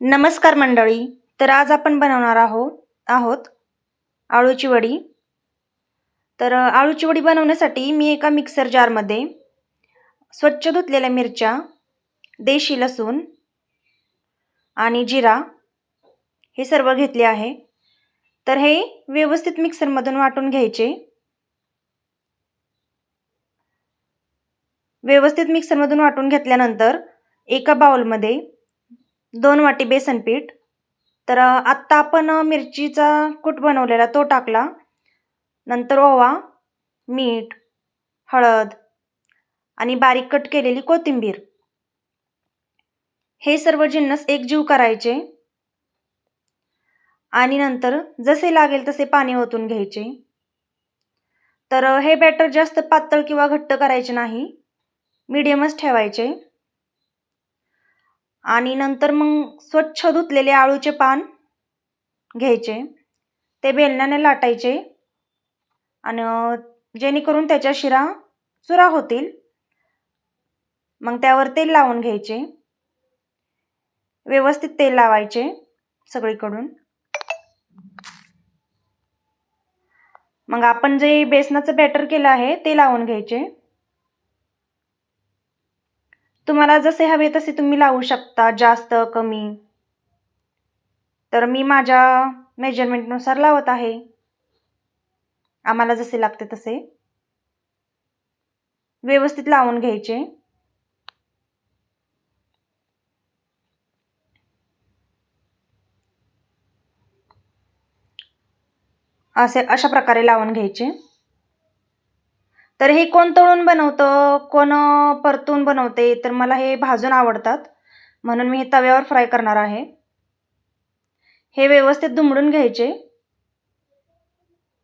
नमस्कार मंडळी तर आज आपण बनवणार आहोत आहोत आळूची वडी. तर आळूची वडी बनवण्यासाठी मी एका मिक्सर जारमध्ये स्वच्छ धुतलेल्या मिरच्या देशी लसूण आणि जिरा हे सर्व घेतले आहे. तर हे व्यवस्थित मिक्सरमधून वाटून घ्यायचे. व्यवस्थित मिक्सरमधून वाटून घेतल्यानंतर एका बाउलमध्ये दोन वाटी बेसन पीठ. तर आत्ता आपण मिरचीचा कूट बनवलेला तो टाकला. नंतर ओवा मीठ हळद आणि बारीक कट केलेली कोथिंबीर. हे सर्व जिन्नस एकजीव करायचे. आणि नंतर जसे लागेल तसे पाणी ओतून घ्यायचे. तर हे बॅटर जास्त पातळ किंवा घट्ट करायचे नाही. मीडियमच ठेवायचे. आणि नंतर मग स्वच्छ धुतलेले आळूचे पान घ्यायचे. ते बेलण्याने लाटायचे. आणि जेणेकरून त्याच्या शिरा चुरा होतील. मग त्यावर तेल लावून घ्यायचे. व्यवस्थित तेल लावायचे सगळीकडून. मग आपण जे बेसनाचं बॅटर केलं आहे ते लावून घ्यायचे. तुम्हाला जसे हवे तसे तुम्ही लावू शकता जास्त कमी. तर मी माझ्या मेजरमेंटनुसार लावत आहे. आम्हाला जसे लागते तसे. व्यवस्थित लावून घ्यायचे. असे अशा प्रकारे लावून घ्यायचे. तर हे कोण तळून बनवतं? कोण परतून बनवते? तर मला हे भाजून आवडतात. म्हणून मी हे तव्यावर फ्राय करणार आहे. हे व्यवस्थित दुमडून घ्यायचे.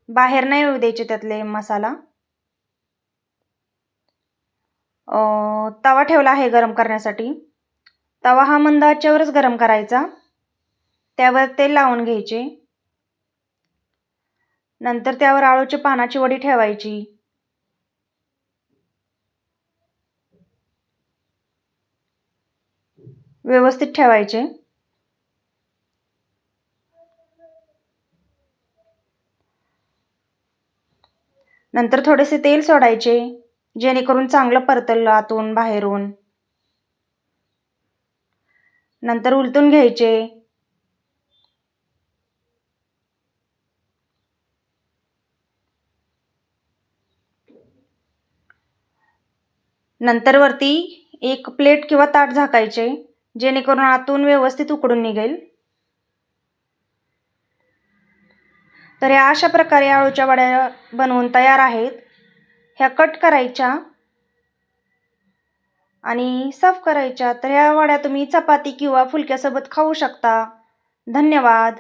बाहेर नाही येऊ द्यायचे त्यातले मसाला. तवा ठेवला आहे गरम करण्यासाठी. तवा हा मंद आचेवरच गरम करायचा. त्यावर तेल लावून घ्यायचे. नंतर त्यावर आळूच्या पानाची वडी ठेवायची. व्यवस्थित ठेवायचे. नंतर थोडेसे तेल सोडायचे जेणेकरून चांगलं परतलं आतून बाहेरून. नंतर उलटून घ्यायचे. नंतर वरती एक प्लेट किंवा ताट झाकायचे. जेणेकरून आतून व्यवस्थित उकडून निघेल. तर या अशा प्रकारे आळूच्या वड्या बनवून तयार आहेत. ह्या कट करायच्या आणि सर्व करायच्या. तर ह्या वड्या तुम्ही चपाती किंवा फुलक्यासोबत खाऊ शकता. धन्यवाद.